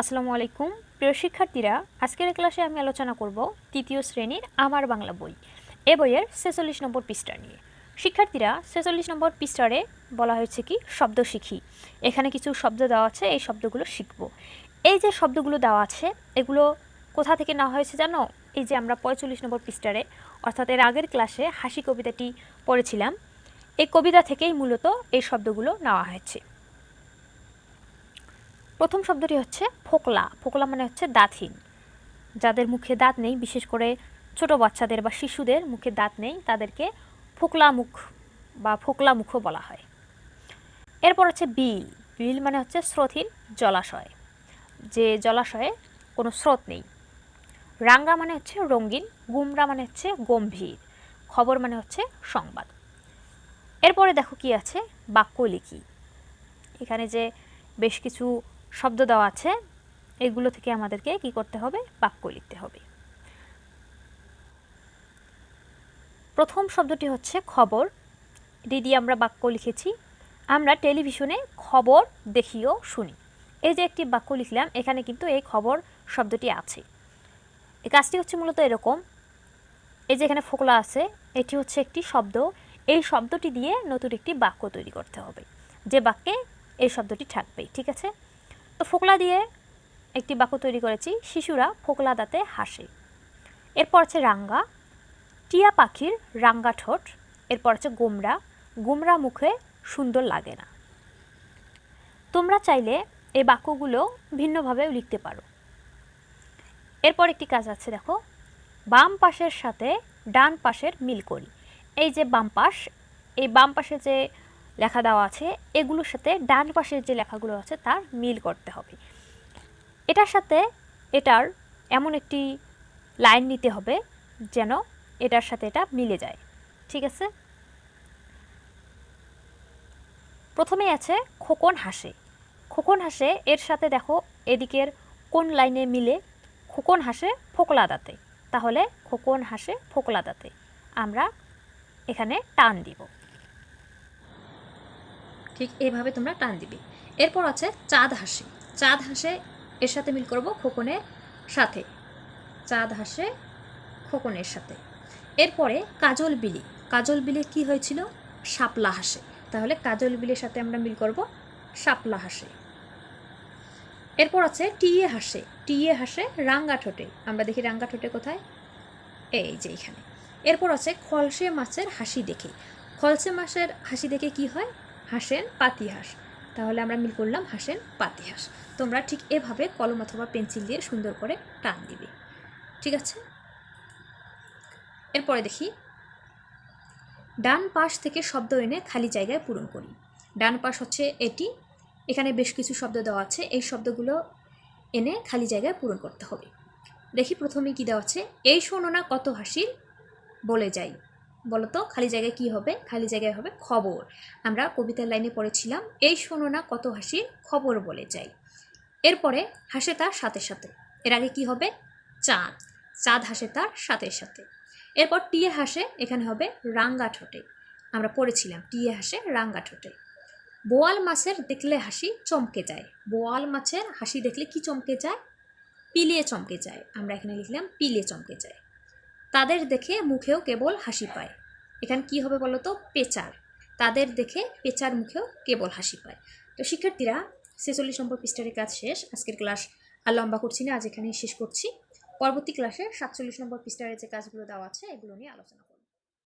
আসসালামু আলাইকুম। প্রিয় শিক্ষার্থীরা, আজকের ক্লাসে আমি আলোচনা করব তৃতীয় শ্রেণির আমার বাংলা বই এ বইয়ের ছেচল্লিশ নম্বর পৃষ্ঠা নিয়ে। শিক্ষার্থীরা, ছেচল্লিশ নম্বর পৃষ্ঠারে বলা হয়েছে কি, শব্দ শিখি। এখানে কিছু শব্দ দেওয়া আছে, এই শব্দগুলো শিখব। এই যে শব্দগুলো দেওয়া আছে, এগুলো কোথা থেকে নেওয়া হয়েছে জানো? এই যে আমরা পঁয়তাল্লিশ নম্বর পৃষ্ঠারে, অর্থাৎ এর আগের ক্লাসে হাসি কবিতাটি পড়েছিলাম। এই কবিতা থেকেই মূলত এই শব্দগুলো নেওয়া হয়েছে। প্রথম শব্দটি হচ্ছে ফোকলা। ফোকলা মানে হচ্ছে দাঁতহীন। যাদের মুখে দাঁত নেই, বিশেষ করে ছোট বাচ্চাদের বা শিশুদের মুখে দাঁত নেই, তাদেরকে ফোকলা মুখ বা ফোকলা মুখও বলা হয়। এরপর হচ্ছে বিল। বিল মানে হচ্ছে স্রোতহীন জলাশয়, যে জলাশয়ে কোনো স্রোত নেই। রাঙ্গা মানে হচ্ছে রঙিন, গুমরা মানে হচ্ছে গম্ভীর। খবর মানে হচ্ছে সংবাদ। এরপরে দেখো কি আছে, বাক্য লিখি। এখানে যে বেশ কিছু শব্দ দেওয়া আছে, এগুলো থেকে আমাদেরকে কি করতে হবে? বাক্য লিখতে হবে। প্রথম শব্দটি হচ্ছে খবর। এটি দিয়ে আমরা বাক্য লিখেছি। আমরা টেলিভিশনে খবর দেখিও শুনি। এই যে একটি বাক্য লিখলাম, এখানে কিন্তু এই খবর শব্দটি আছে। এই কাজটি হচ্ছে মূলত এরকম। এই যে এখানে ফোকলা আছে, এটি হচ্ছে একটি শব্দ। এই শব্দটি দিয়ে নতুন একটি বাক্য তৈরি করতে হবে। যে বাক্যে এই শব্দটি থাকবে, ঠিক আছে? তো ফোকলা দিয়ে একটি বাক্য তৈরি করেছি, শিশুরা ফোকলা দাঁতে হাসে। এরপর আছে রাঙ্গা, টিয়া পাখির রাঙ্গা ঠোঁট, এরপর আছে গোমরা গোমরা মুখে সুন্দর লাগে না। তোমরা চাইলে এই বাক্যগুলো ভিন্নভাবেও লিখতে পারো। এরপর একটি কাজ আছে, দেখো, বাম পাশের সাথে ডান পাশের মিল করি। এই যে বাম পাশ, এই বাম পাশে যে লেখা দেওয়া আছে, এগুলোর সাথে ডান পাশের যে লেখাগুলো আছে তার মিল করতে হবে। এটার সাথে এটার এমন একটি লাইন নিতে হবে যেন এটার সাথে এটা মিলে যায়। ঠিক আছে? প্রথমেই আছে খোকন হাসে। খোকন হাসে, এর সাথে দেখো এদিকের কোন লাইনে মিলে খোকন হাসে ফোকলা দাঁতে তাহলে খোকন হাসে ফোকলা দাঁতে আমরা এখানে টান দিব। ঠিক এইভাবে তোমরা টান দিবে। এরপর আছে চাঁদ হাসে। চাঁদ হাসে এর সাথে মিল করব খোকনের সাথে। চাঁদ হাসে খোকনের সাথে। এরপরে কাজল বিলি। কাজল বিলে কি হয়েছিল? শাপলা হাসে। তাহলে কাজল বিলের সাথে আমরা মিল করব শাপলা হাসে। এরপর আছে টিয়ে হাসে। টিয়ে হাসে রাঙ্গা ঠোঁটে। আমরা দেখি রাঙ্গা ঠোঁটে কোথায়? এই যে এখানে। এরপর আছে খলসে মাছের হাসি দেখে। খলসে মাছের হাসি দেখে কি হয়? হাসেন পাতিহাস। তাহলে আমরা মিল করলাম হাসেন পাতিহাস। তোমরা ঠিক এভাবে কলম অথবা পেন্সিল দিয়ে সুন্দর করে টান দিবে। ঠিক আছে? এরপরে দেখি। ডান পাশ থেকে শব্দ এনে খালি জায়গায় পূরণ করি। ডান পাশ হচ্ছে এটি। এখানে বেশ কিছু শব্দ দেওয়া আছে। এই শব্দগুলো এনে খালি জায়গায় পূরণ করতে হবে। দেখি প্রথমে কি দেওয়া আছে? এই শোনো না কত হাসির বলে যাই। বলতো, খালি জায়গায় কি হবে? খালি জায়গায় হবে খবর। আমরা কবিতার লাইনে পড়েছিলাম, এই শোনো না কত হাসির খবর বলে যাই। এরপরে, হাসে তার সাথে সাথে। এর আগে কি হবে? চাঁদ। চাঁদ হাসে তার সাথে সাথে। এরপর টিয়ে হাসে, এখানে হবে রাঙ্গা ঠোঁটে। আমরা পড়েছিলাম টিয়ে হাসে রাঙ্গা ঠোঁটে। বোয়াল মাছের দেখলে হাসি চমকে যায়। বোয়াল মাছের হাসি দেখলে কি চমকে যায়? পিলিয়ে চমকে যায়। আমরা এখানে লিখলাম, পিলিয়ে চমকে যায়। তাদের দেখে মুখেও কেবল হাসি পায়। এখানে কি হবে বলতো? পেচার। তাদের দেখে পেচার মুখেও কেবল হাসি পায়। তো শিক্ষার্থীরা, ছেচল্লিশ নম্বর পৃষ্ঠারের কাজ শেষ। আজকের ক্লাস আর লম্বা করছি না, আজ এখানেই শেষ করছি। পরবর্তী ক্লাসে সাতচল্লিশ নম্বর পৃষ্ঠারের যে কাজগুলো দেওয়া আছে, এগুলো নিয়ে আলোচনা